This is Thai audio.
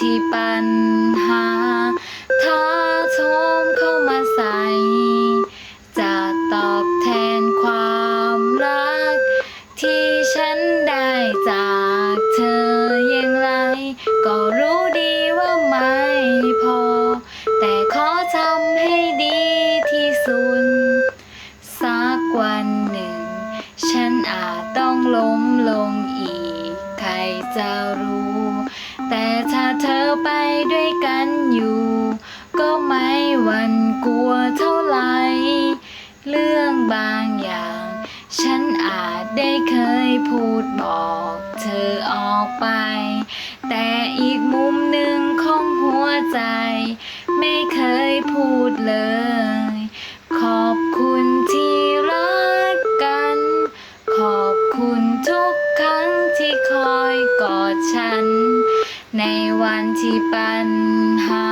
ที่ปัญหาท้าโถมเข้ามาใส่ จะตอบแทนความรัก ที่ฉันได้จากเธออย่างไร ก็รู้ดีว่าไม่พอ แต่ขอทำให้ดีที่สุดสักวันหนึ่ง ฉันอาจต้องล้มลงอีก ใครจะรู้ แต่ถ้า เธอไปด้วยกันอยู่ ก็ไม่หวั่นกลัวเท่าไหร่เรื่องบางอย่าง ฉันอาจได้เคยพูดบอกเธอออกไป แต่อีกมุมหนึ่งของหัวใจ ไม่เคยพูดเลย ในวันที่ปัญหา